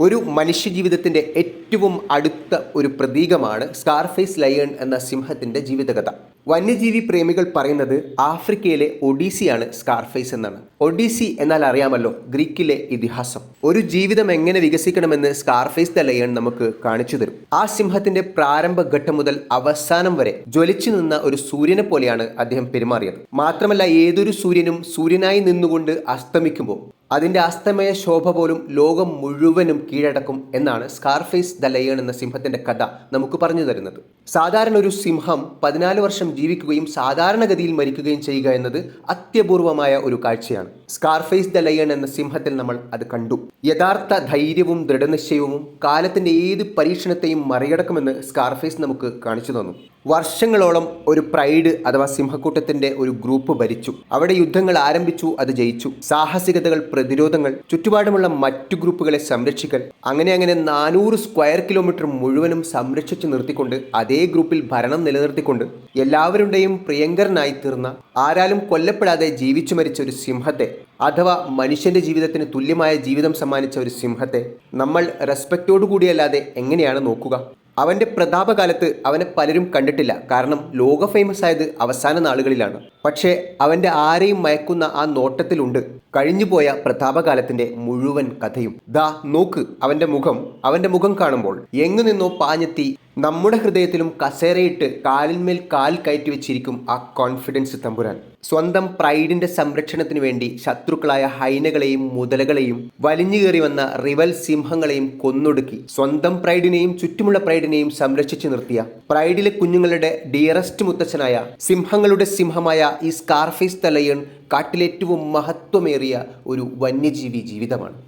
ഒരു മനുഷ്യജീവിതത്തിന്റെ ഏറ്റവും അടുത്ത ഒരു പ്രതീകമാണ് സ്കാർഫേസ് ലയൺ എന്ന സിംഹത്തിന്റെ ജീവിതകഥ. വന്യജീവി പ്രേമികൾ പറയുന്നത് ആഫ്രിക്കയിലെ ഒഡീസിയാണ് സ്കാർഫേസ് എന്നാണ്. ഒഡീസി എന്നാൽ അറിയാമല്ലോ ഗ്രീക്കിലെ ഇതിഹാസം. ഒരു ജീവിതം എങ്ങനെ വികസിക്കണമെന്ന് സ്കാർഫേസ് ദ ലയൺ നമുക്ക് കാണിച്ചു തരും. ആ സിംഹത്തിന്റെ പ്രാരംഭഘട്ടം മുതൽ അവസാനം വരെ ജ്വലിച്ചു നിന്ന ഒരു സൂര്യനെ പോലെയാണ് അദ്ദേഹം പെരുമാറിയത്. മാത്രമല്ല ഏതൊരു സൂര്യനും സൂര്യനായി നിന്നുകൊണ്ട് അസ്തമിക്കുമ്പോൾ അതിന്റെ അസ്തമയ ശോഭ പോലും ലോകം മുഴുവനും കീഴടക്കും എന്നാണ് സ്കാർഫേസ് ദ ലയൺ എന്ന സിംഹത്തിന്റെ കഥ നമുക്ക് പറഞ്ഞു തരുന്നത്. സാധാരണ ഒരു സിംഹം പതിനാല് വർഷം ജീവിക്കുകയും സാധാരണഗതിയിൽ മരിക്കുകയും ചെയ്യുക എന്നത് അത്യപൂർവമായ ഒരു കാഴ്ചയാണ്. സ്കാർഫേസ് ദ ലയൺ എന്ന സിംഹത്തിൽ നമ്മൾ അത് കണ്ടു. യഥാർത്ഥ ധൈര്യവും ദൃഢനിശ്ചയവും കാലത്തിന്റെ ഏത് പരീക്ഷണത്തെയും മറികടക്കുമെന്ന് സ്കാർഫേസ് നമുക്ക് കാണിച്ചു തന്നു. വർഷങ്ങളോളം ഒരു പ്രൈഡ് അഥവാ സിംഹക്കൂട്ടത്തിന്റെ ഒരു ഗ്രൂപ്പ് ഭരിച്ചു. അവിടെ യുദ്ധങ്ങൾ ആരംഭിച്ചു അത് ജയിച്ചു. സാഹസികതകൾ പ്രതിരോധങ്ങൾ ചുറ്റുപാടുമുള്ള മറ്റു ഗ്രൂപ്പുകളെ സംരക്ഷിക്കൽ അങ്ങനെ അങ്ങനെ നാനൂറ് സ്ക്വയർ കിലോമീറ്റർ മുഴുവനും സംരക്ഷിച്ചു നിർത്തിക്കൊണ്ട് അതേ ഗ്രൂപ്പിൽ ഭരണം നിലനിർത്തിക്കൊണ്ട് എല്ലാവരുടെയും പ്രിയങ്കരനായി തീർന്ന ആരാലും കൊല്ലപ്പെടാതെ ജീവിച്ചു മരിച്ച ഒരു സിംഹത്തെ അഥവാ മനുഷ്യന്റെ ജീവിതത്തിന് തുല്യമായ ജീവിതം സമ്മാനിച്ച ഒരു സിംഹത്തെ നമ്മൾ റെസ്പെക്റ്റോടു കൂടിയല്ലാതെ എങ്ങനെയാണ് നോക്കുക? അവന്റെ പ്രതാപകാലത്ത് അവനെ പലരും കണ്ടിട്ടില്ല. കാരണം ലോക ഫേമസ് ആയത് അവസാന നാളുകളിലാണ്. പക്ഷേ അവന്റെ ആരെയും മയക്കുന്ന ആ നോട്ടത്തിലുണ്ട്. കഴിഞ്ഞുപോയ പ്രതാപകാലത്തിന്റെ മുഴുവൻ കഥയും. ദാ നോക്ക് അവന്റെ മുഖം. അവന്റെ മുഖം കാണുമ്പോൾ എങ്ങു നിന്നോ പാഞ്ഞെത്തി നമ്മുടെ ഹൃദയത്തിലും കസേരയിട്ട് കാലിന്മേൽ കാൽ കയറ്റി വെച്ചിരിക്കും ആ കോൺഫിഡൻസ് തമ്പുരാൻ. സ്വന്തം പ്രൈഡിന്റെ സംരക്ഷണത്തിന് വേണ്ടി ശത്രുക്കളായ ഹൈനകളെയും മുതലകളെയും വലിഞ്ഞു കയറി വന്ന റിവൽ സിംഹങ്ങളെയും കൊന്നൊടുക്കി. സ്വന്തം പ്രൈഡിനെയും ചുറ്റുമുള്ള പ്രൈഡിനെയും സംരക്ഷിച്ചു നിർത്തിയ. പ്രൈഡിലെ കുഞ്ഞുങ്ങളുടെ ഡിയറസ്റ്റ് മുത്തച്ഛനായ സിംഹങ്ങളുടെ സിംഹമായ ഈ സ്കാർഫേസ് തലയൺ കാട്ടിലേറ്റവും മഹത്വമേറിയ ഒരു വന്യജീവി ജീവിതമാണ്.